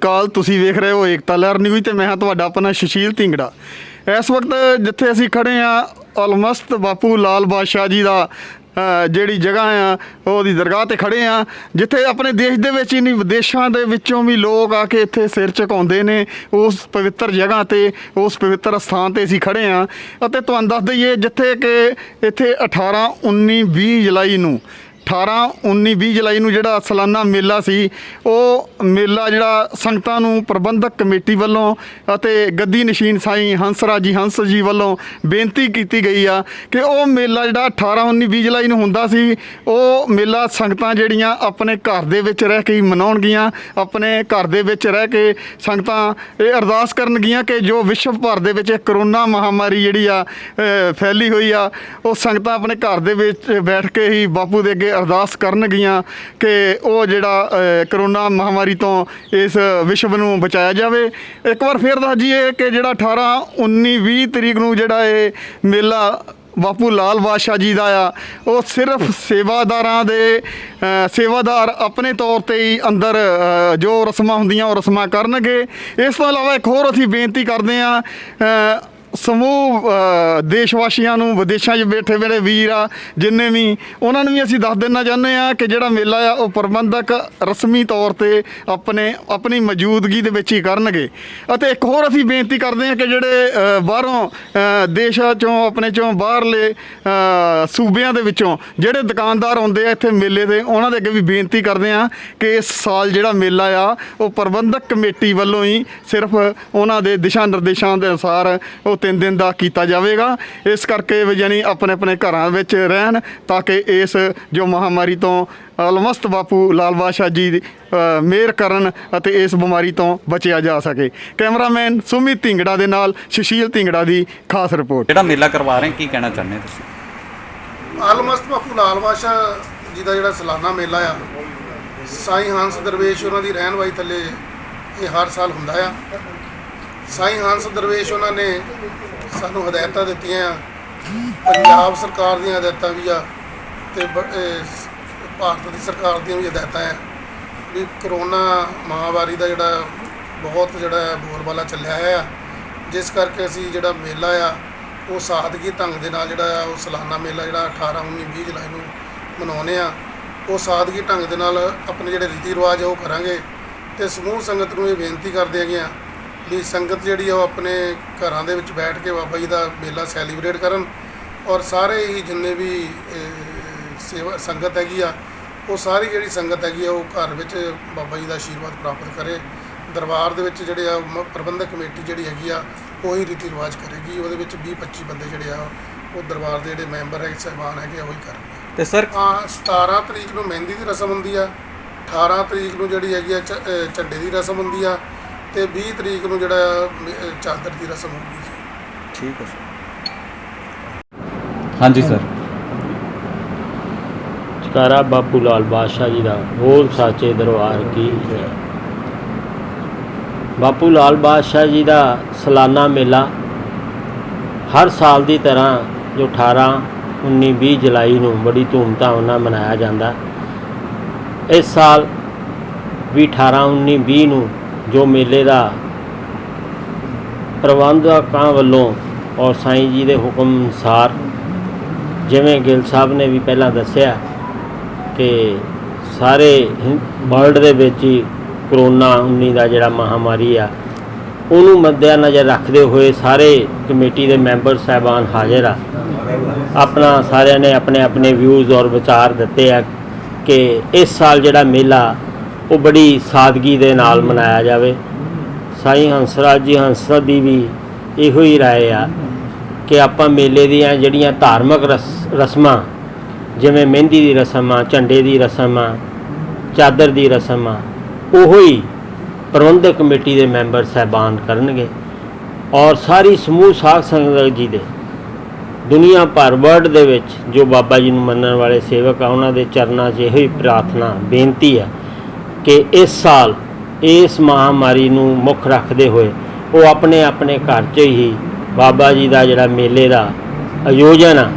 ਕਾਲ ਤੁਸੀਂ ਵੇਖ ਰਹੇ ਹੋ ਏਕਤਾ ਲਹਿਰ ਨਿਊਜ਼ ਤੇ ਮੈਂ ਹਾਂ ਤੁਹਾਡਾ ਆਪਣਾ ਸ਼ਸ਼ੀਲ ਢਿੰਗੜਾ। ਇਸ ਵਕਤ ਜਿੱਥੇ ਅਸੀਂ ਖੜੇ ਆ ਆਲਮਸਟ ਬਾਪੂ ਲਾਲ ਬਾਦਸ਼ਾਹ ਜੀ ਦਾ ਜਿਹੜੀ ਜਗ੍ਹਾ ਆ, ਉਹਦੀ ਦਰਗਾਹ ਤੇ ਖੜੇ ਆ ਜਿੱਥੇ ਆਪਣੇ ਦੇਸ਼ ਦੇ ਵਿੱਚ ਹੀ ਨਹੀਂ ਵਿਦੇਸ਼ਾਂ ਦੇ ਵਿੱਚੋਂ ਵੀ ਲੋਕ ਆ ਕੇ ਇੱਥੇ ਸਿਰ ਝੁਕਾਉਂਦੇ ਨੇ, ਉਸ ਪਵਿੱਤਰ ਜਗ੍ਹਾ ਤੇ, ਉਸ ਪਵਿੱਤਰ ਸਥਾਨ ਤੇ ਅਸੀਂ ਖੜੇ ਆ ਅਤੇ ਤੁਹਾਨੂੰ ਦੱਸ ਦਈਏ ਜਿੱਥੇ ਕਿ ਇੱਥੇ 18 19 20 ਜੁਲਾਈ ਨੂੰ 18 19 20 ਜੁਲਾਈ ਨੂੰ ਜਿਹੜਾ ਸਾਲਾਨਾ ਮੇਲਾ ਸੀ, ਉਹ ਮੇਲਾ ਜਿਹੜਾ ਸੰਗਤਾਂ ਨੂੰ ਪ੍ਰਬੰਧਕ ਕਮੇਟੀ ਵੱਲੋਂ ਅਤੇ ਗੱਦੀ ਨਸ਼ੀਨ ਸਾਈਂ ਹੰਸਰਾਜ ਜੀ ਹੰਸ ਜੀ ਵੱਲੋਂ ਬੇਨਤੀ ਕੀਤੀ ਗਈ ਆ ਕਿ ਉਹ ਮੇਲਾ ਜਿਹੜਾ 18 19 20 ਜੁਲਾਈ ਨੂੰ ਹੁੰਦਾ ਸੀ, ਉਹ ਮੇਲਾ ਸੰਗਤਾਂ ਜਿਹੜੀਆਂ ਆਪਣੇ ਘਰ ਦੇ ਵਿੱਚ ਰਹਿ ਕੇ ਹੀ ਮਨਾਉਣਗੀਆਂ, ਆਪਣੇ ਘਰ ਦੇ ਵਿੱਚ ਰਹਿ ਕੇ ਸੰਗਤਾਂ ਇਹ ਅਰਦਾਸ ਕਰਨਗੀਆਂ ਕਿ ਜੋ ਵਿਸ਼ਵ ਭਰ ਦੇ ਵਿੱਚ ਇਹ ਕਰੋਨਾ ਮਹਾਮਾਰੀ ਜਿਹੜੀ ਆ ਫੈਲੀ ਹੋਈ ਆ, ਉਹ ਸੰਗਤਾਂ ਆਪਣੇ ਘਰ ਦੇ ਵਿੱਚ ਬੈਠ ਕੇ ਹੀ ਬਾਪੂ ਦੇ ਅੱਗੇ ਅਰਦਾਸ ਕਰਨਗੀਆਂ ਕਿ ਉਹ ਜਿਹੜਾ ਕਰੋਨਾ ਮਹਾਮਾਰੀ ਤੋਂ ਇਸ ਵਿਸ਼ਵ ਨੂੰ ਬਚਾਇਆ ਜਾਵੇ। ਇੱਕ ਵਾਰ ਫੇਰ ਦੱਸ ਦਈਏ ਕਿ ਜਿਹੜਾ 18 19 20 ਤਰੀਕ ਨੂੰ ਜਿਹੜਾ ਇਹ ਮੇਲਾ ਬਾਪੂ ਲਾਲ ਬਾਦਸ਼ਾਹ ਜੀ ਦਾ ਆ, ਉਹ ਸਿਰਫ ਸੇਵਾਦਾਰਾਂ ਦੇ ਸੇਵਾਦਾਰ ਆਪਣੇ ਤੌਰ ਤੇ ਹੀ ਅੰਦਰ ਜੋ ਰਸਮਾਂ ਹੁੰਦੀਆਂ ਉਹ ਰਸਮਾਂ ਕਰਨਗੇ। ਇਸ ਤੋਂ ਇਲਾਵਾ ਇੱਕ ਹੋਰ ਅਸੀਂ ਬੇਨਤੀ ਕਰਦੇ ਆ ਸਮੂਹ ਅ, ਦੇਸ਼ ਵਾਸੀਆਂ ਨੂੰ ਵਿਦੇਸ਼ਾਂ 'ਚ ਬੈਠੇ ਮੇਰੇ ਵੀਰ ਆ ਜਿੰਨੇ ਵੀ ਉਹਨਾਂ ਨੂੰ ਵੀ ਅਸੀਂ ਦੱਸ ਦੇਣਾ ਚਾਹੁੰਦੇ ਆ ਕਿ ਜਿਹੜਾ ਮੇਲਾ ਆ ਉਹ ਪ੍ਰਬੰਧਕ ਰਸਮੀ ਤੌਰ ਤੇ ਆਪਣੇ ਆਪਣੀ ਮੌਜੂਦਗੀ ਦੇ ਵਿੱਚ ਹੀ ਕਰਨਗੇ। ਅਤੇ ਇੱਕ ਹੋਰ ਅਸੀਂ ਬੇਨਤੀ ਕਰਦੇ ਆ ਕਿ ਜਿਹੜੇ ਅ, ਬਾਹਰੋਂ ਅ, ਦੇਸ਼ਾਂ ਚੋਂ ਆਪਣੇ ਚੋਂ ਬਾਹਰਲੇ ਅ, ਸੂਬਿਆਂ ਦੇ ਵਿੱਚੋਂ ਜਿਹੜੇ ਦੁਕਾਨਦਾਰ ਆਉਂਦੇ ਆ ਇੱਥੇ ਮੇਲੇ ਦੇ ਉਹਨਾਂ ਦੇ ਅੱਗੇ ਵੀ ਬੇਨਤੀ ਕਰਦੇ ਆ ਕਿ ਇਸ ਸਾਲ ਜਿਹੜਾ ਮੇਲਾ ਆ ਉਹ ਪ੍ਰਬੰਧਕ ਕਮੇਟੀ ਵੱਲੋਂ ਹੀ ਸਿਰਫ ਉਹਨਾਂ ਦੇ ਦਿਸ਼ਾ ਨਿਰਦੇਸ਼ਾਂ ਦੇ ਅਨੁਸਾਰ ਉਹ ਤਿੰਨ ਦਿਨ ਦਾ ਕੀਤਾ ਜਾਵੇਗਾ। ਇਸ ਕਰਕੇ ਵੀ ਯਾਨੀ ਆਪਣੇ ਆਪਣੇ ਘਰਾਂ ਵਿੱਚ ਰਹਿਣ ਤਾਂ ਕਿ ਇਸ ਜੋ ਮਹਾਮਾਰੀ ਤੋਂ ਅਲਮਸਤ ਬਾਪੂ ਲਾਲ ਬਾਦਸ਼ਾਹ ਜੀ ਮਿਹਰ ਕਰਨ ਅਤੇ ਇਸ ਬਿਮਾਰੀ ਤੋਂ ਬਚਿਆ ਜਾ ਸਕੇ। ਕੈਮਰਾਮੈਨ ਸੁਮਿਤ ਢਿੰਗੜਾ ਦੇ ਨਾਲ ਸੁਸ਼ੀਲ ਢਿੰਗੜਾ ਦੀ ਖਾਸ ਰਿਪੋਰਟ। ਜਿਹੜਾ ਮੇਲਾ ਕਰਵਾ ਰਹੇ ਕੀ ਕਹਿਣਾ ਚਾਹੁੰਦੇ ਹੋ ਤੁਸੀਂ? ਆਲਮਸਤ ਬਾਪੂ ਲਾਲ ਬਾਦਸ਼ਾਹ ਜੀ ਦਾ ਜਿਹੜਾ ਸਾਲਾਨਾ ਮੇਲਾ ਆ ਸਾਈਂ ਹੰਸ ਦਰਵੇਸ਼ ਉਹਨਾਂ ਦੀ ਰਹਿਨਵਾਈ ਥੱਲੇ ਇਹ ਹਰ ਸਾਲ ਹੁੰਦਾ ਆ। ਸਾਈਂ ਹੰਸ ਦਰਵੇਸ਼ ਉਹਨਾਂ ਨੇ ਸਾਨੂੰ ਹਦਾਇਤਾਂ ਦਿੱਤੀਆਂ ਆ। ਪੰਜਾਬ ਸਰਕਾਰ ਦੀਆਂ ਹਦਾਇਤਾਂ ਵੀ ਆ ਤੇ ਬ- ਭਾਰਤ ਦੀ ਸਰਕਾਰ ਦੀਆਂ ਵੀ ਹਦਾਇਤਾਂ ਆ ਵੀ ਕਰੋਨਾ ਮਹਾਮਾਰੀ ਦਾ ਜਿਹੜਾ ਬਹੁਤ ਜਿਹੜਾ ਬੋਲਬਾਲਾ ਚੱਲਿਆ ਹੈ ਜਿਸ ਕਰਕੇ ਅਸੀਂ ਜਿਹੜਾ ਮੇਲਾ ਆ, ਉਹ ਸਾਦਗੀ ਢੰਗ ਦੇ ਨਾਲ ਜਿਹੜਾ ਆ, ਉਹ ਸਾਲਾਨਾ ਮੇਲਾ ਜਿਹੜਾ 18 19 20 ਜੁਲਾਈ ਨੂੰ ਮਨਾਉਂਦੇ ਆ। ਉਹ ਸਾਦਗੀ ਢੰਗ ਦੇ ਨਾਲ ਆਪਣੇ ਜਿਹੜੇ ਰੀਤੀ ਰਿਵਾਜ ਆ, ਉਹ ਕਰਾਂਗੇ ਤੇ ਸਮੂਹ ਸੰਗਤ ਨੂੰ ਇਹ ਬੇਨਤੀ ਕਰਦੇ ਹੈਗੇ ਆ ਵੀ ਸੰਗਤ ਜਿਹੜੀ ਆ ਉਹ ਆਪਣੇ ਘਰਾਂ ਦੇ ਵਿੱਚ ਬੈਠ ਕੇ ਬਾਬਾ ਜੀ ਦਾ ਮੇਲਾ ਸੈਲੀਬ੍ਰੇਟ ਕਰਨ ਔਰ ਸਾਰੇ ਹੀ ਜਿੰਨੇ ਵੀ ਸੇਵਾ ਸੰਗਤ ਹੈਗੀ ਆ ਉਹ ਸਾਰੀ ਜਿਹੜੀ ਸੰਗਤ ਹੈਗੀ ਆ ਉਹ ਘਰ ਵਿੱਚ ਬਾਬਾ ਜੀ ਦਾ ਆਸ਼ੀਰਵਾਦ ਪ੍ਰਾਪਤ ਕਰੇ। ਦਰਬਾਰ ਦੇ ਵਿੱਚ ਜਿਹੜੇ ਆ ਪ੍ਰਬੰਧਕ ਕਮੇਟੀ ਜਿਹੜੀ ਹੈਗੀ ਆ ਉਹੀ ਰੀਤੀ ਰਿਵਾਜ ਕਰੇਗੀ। ਉਹਦੇ ਵਿੱਚ 20 25 ਬੰਦੇ ਜਿਹੜੇ ਆ ਉਹ ਦਰਬਾਰ ਦੇ ਜਿਹੜੇ ਮੈਂਬਰ ਹੈ ਸਹਿਬਾਨ ਹੈਗੇ ਉਹੀ ਕਰਨਗੇ। ਤੇ ਸਰ ਆ 17 ਤਰੀਕ ਨੂੰ ਮਹਿੰਦੀ ਦੀ ਰਸਮ ਹੁੰਦੀ ਆ 18 ਤਰੀਕ ਨੂੰ ਜਿਹੜੀ ਹੈਗੀ ਆ ਝੰਡੇ ਦੀ ਰਸਮ ਹੁੰਦੀ ਆ ਤੇ 20 ਤਰੀਕ ਨੂੰ ਜਿਹੜਾ ਅਹ ਚਾਦਰ ਦੀ ਰਸਮ ਹੋਊਗੀ ਜੀ। ਠੀਕ ਹੈ ਸਰ। ਹਾਂਜੀ ਸਰ। ਚਕਾਰਾ ਬਾਪੂ ਲਾਲ ਬਾਦਸ਼ਾਹ ਜੀ ਦਾ ਹੋਰ ਸਾਚੇ ਦਰਬਾਰ ਕੀ ਜੈ ਬਾਪੂ ਲਾਲ ਬਾਦਸ਼ਾਹ ਜੀ ਦਾ ਸਾਲਾਨਾ ਮੇਲਾ ਹਰ ਸਾਲ ਦੀ ਤਰ੍ਹਾਂ ਜੋ 18 19 20 ਜੁਲਾਈ ਨੂੰ ਬੜੀ ਧੂਮਧਾਮ ਨਾਲ ਮਨਾਇਆ ਜਾਂਦਾ। ਇਸ ਸਾਲ ਵੀ 18 19 20 ਨੂੰ ਜੋ ਮੇਲੇ ਦਾ ਪ੍ਰਬੰਧਕਾਂ ਵੱਲੋਂ ਔਰ ਸਾਈਂ ਜੀ ਦੇ ਹੁਕਮ ਅਨੁਸਾਰ, ਜਿਵੇਂ ਗਿੱਲ ਸਾਹਿਬ ਨੇ ਵੀ ਪਹਿਲਾਂ ਦੱਸਿਆ ਕਿ ਸਾਰੇ ਵਰਲਡ ਦੇ ਵਿੱਚ ਹੀ ਕਰੋਨਾ 19 ਦਾ ਜਿਹੜਾ ਮਹਾਮਾਰੀ ਆ, ਉਹਨੂੰ ਮੱਦਿਆ ਨਜ਼ਰ ਰੱਖਦੇ ਹੋਏ ਸਾਰੇ ਕਮੇਟੀ ਦੇ ਮੈਂਬਰ ਸਾਹਿਬਾਨ ਹਾਜ਼ਰ ਆ। ਆਪਣਾ ਸਾਰਿਆਂ ਨੇ ਆਪਣੇ ਆਪਣੇ ਵਿਊਜ਼ ਔਰ ਵਿਚਾਰ ਦਿੱਤੇ ਆ ਕਿ ਇਸ ਸਾਲ ਜਿਹੜਾ ਮੇਲਾ ਉਹ ਬੜੀ ਸਾਦਗੀ ਦੇ ਨਾਲ ਮਨਾਇਆ ਜਾਵੇ। ਸਾਈ ਹੰਸਰਾਜ ਜੀ, ਹੰਸਰਾਜ ਦੀ ਵੀ ਇਹੋ ਹੀ ਰਾਏ ਆ ਕਿ ਆਪਾਂ ਮੇਲੇ ਦੀਆਂ ਜਿਹੜੀਆਂ ਧਾਰਮਿਕ ਰਸ- ਰਸਮਾਂ, ਜਿਵੇਂ ਮਹਿੰਦੀ ਦੀ ਰਸਮ ਆ ਝੰਡੇ ਦੀ ਰਸਮ ਆ ਚਾਦਰ ਦੀ ਰਸਮ ਆ ਉਹੋ ਹੀ ਪ੍ਰਬੰਧਕ ਕਮੇਟੀ ਦੇ ਮੈਂਬਰ ਸਹਿਬਾਨ ਕਰਨਗੇ। ਔਰ ਸਾਰੀ ਸਮੂਹ ਸਾਖ ਸੰਗਤ ਜੀ ਦੇ, ਦੁਨੀਆ ਭਰ ਵਰਲਡ ਦੇ ਵਿੱਚ ਜੋ ਬਾਬਾ ਜੀ ਨੂੰ ਮੰਨਣ ਵਾਲੇ ਸੇਵਕ ਆ, ਉਹਨਾਂ ਦੇ ਚਰਨਾਂ 'ਚ ਇਹੋ ਹੀ ਪ੍ਰਾਰਥਨਾ, ਬੇਨਤੀ ਆ ਕਿ ਇਸ ਸਾਲ ਇਸ ਮਹਾਮਾਰੀ ਨੂੰ ਮੁੱਖ ਰੱਖਦੇ ਹੋਏ ਉਹ ਆਪਣੇ ਆਪਣੇ ਘਰ 'ਚ ਹੀ ਬਾਬਾ ਜੀ ਦਾ ਜਿਹੜਾ ਮੇਲੇ ਦਾ ਆਯੋਜਨ ਆ,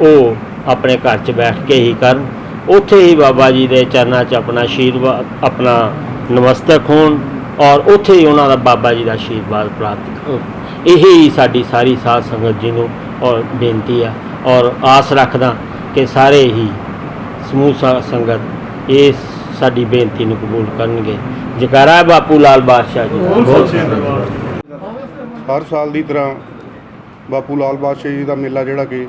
ਉਹ ਆਪਣੇ ਘਰ 'ਚ ਬੈਠ ਕੇ ਹੀ ਕਰਨ। ਉੱਥੇ ਹੀ ਬਾਬਾ ਜੀ ਦੇ ਚਰਨਾਂ 'ਚ ਆਪਣਾ ਆਸ਼ੀਰਵਾਦ, ਆਪਣਾ ਨਮਸਤਕ ਹੋਣ ਔਰ ਉੱਥੇ ਹੀ ਉਹਨਾਂ ਦਾ ਬਾਬਾ ਜੀ ਦਾ ਆਸ਼ੀਰਵਾਦ ਪ੍ਰਾਪਤ ਇਹ ਹੀ ਸਾਡੀ ਸਾਰੀ ਸਾਧ ਸੰਗਤ ਜੀ ਨੂੰ ਔਰ ਬੇਨਤੀ ਆ ਔਰ ਆਸ ਰੱਖਦਾ ਕਿ ਸਾਰੇ ਹੀ ਸਮੂਹ ਸੰਗਤ ਇਸ ਸਾਡੀ ਬੇਨਤੀ ਨੂੰ ਕਬੂਲ ਕਰਨਗੇ। ਜਕਾਰਾ ਬਾਪੂ ਲਾਲ ਬਾਦਸ਼ਾਹ ਜੀ। ਹਰ ਸਾਲ ਦੀ ਤਰ੍ਹਾਂ ਬਾਪੂ ਲਾਲ ਬਾਦਸ਼ਾਹ ਜੀ ਦਾ ਮੇਲਾ ਜਿਹੜਾ ਕਿ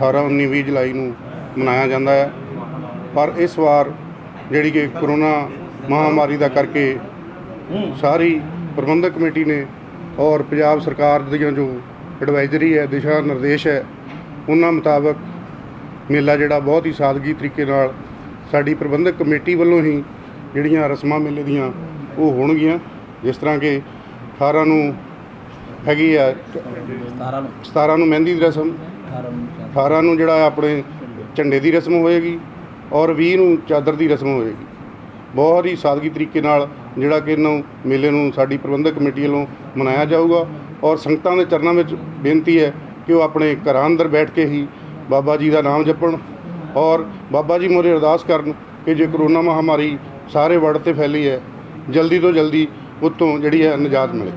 18 19 20 ਜੁਲਾਈ ਨੂੰ ਮਨਾਇਆ ਜਾਂਦਾ ਹੈ। ਪਰ ਇਸ ਵਾਰ ਜਿਹੜੀ ਕਿ ਕਰੋਨਾ ਮਹਾਮਾਰੀ ਦਾ ਕਰਕੇ ਸਾਰੀ ਪ੍ਰਬੰਧਕ ਕਮੇਟੀ ਨੇ ਔਰ ਪੰਜਾਬ ਸਰਕਾਰ ਦੀਆਂ ਜੋ ਐਡਵਾਈਜ਼ਰੀ ਹੈ ਦਿਸ਼ਾ ਨਿਰਦੇਸ਼ ਹੈ ਉਹਨਾਂ ਮੁਤਾਬਕ ਮੇਲਾ ਜਿਹੜਾ ਬਹੁਤ ਹੀ ਸਾਦਗੀ ਤਰੀਕੇ ਨਾਲ ਸਾਡੀ ਪ੍ਰਬੰਧਕ ਕਮੇਟੀ ਵੱਲੋਂ ਹੀ ਜਿਹੜੀਆਂ ਰਸਮਾਂ ਮੇਲੇ ਦੀਆਂ ਉਹ ਹੋਣਗੀਆਂ ਜਿਸ ਤਰ੍ਹਾਂ ਕਿ 18 ਨੂੰ ਹੈਗੀ ਆ 17 ਨੂੰ। ਮਹਿੰਦੀ ਦੀ ਰਸਮ 18 ਨੂੰ ਜਿਹੜਾ ਆਪਣੇ ਝੰਡੇ ਦੀ ਰਸਮ ਹੋਏਗੀ ਔਰ 20 ਨੂੰ ਚਾਦਰ ਦੀ ਰਸਮ ਹੋਏਗੀ। ਬਹੁਤ ਹੀ ਸਾਦਗੀ ਤਰੀਕੇ ਨਾਲ ਜਿਹੜਾ ਕਿ ਇਹਨੂੰ ਮੇਲੇ ਨੂੰ ਸਾਡੀ ਪ੍ਰਬੰਧਕ ਕਮੇਟੀ ਵੱਲੋਂ ਮਨਾਇਆ ਜਾਊਗਾ ਔਰ ਸੰਗਤਾਂ ਦੇ ਚਰਨਾਂ ਵਿੱਚ ਬੇਨਤੀ ਹੈ ਕਿ ਉਹ ਆਪਣੇ ਘਰਾਂ ਅੰਦਰ ਬੈਠ ਕੇ ਹੀ ਬਾਬਾ ਜੀ ਦਾ ਨਾਮ ਜਪਣ ਔਰ ਬਾਬਾ ਜੀ ਮੋਰੇ ਅਰਦਾਸ ਕਰਨ ਕਿ ਜੇ ਕਰੋਨਾ ਮਹਾਮਾਰੀ ਸਾਰੇ ਵਰਲਡ ਤੇ ਫੈਲੀ ਹੈ, ਜਲਦੀ ਤੋਂ ਜਲਦੀ ਉਤੋਂ ਜਿਹੜੀ ਹੈ ਨਜਾਤ ਮਿਲੇ।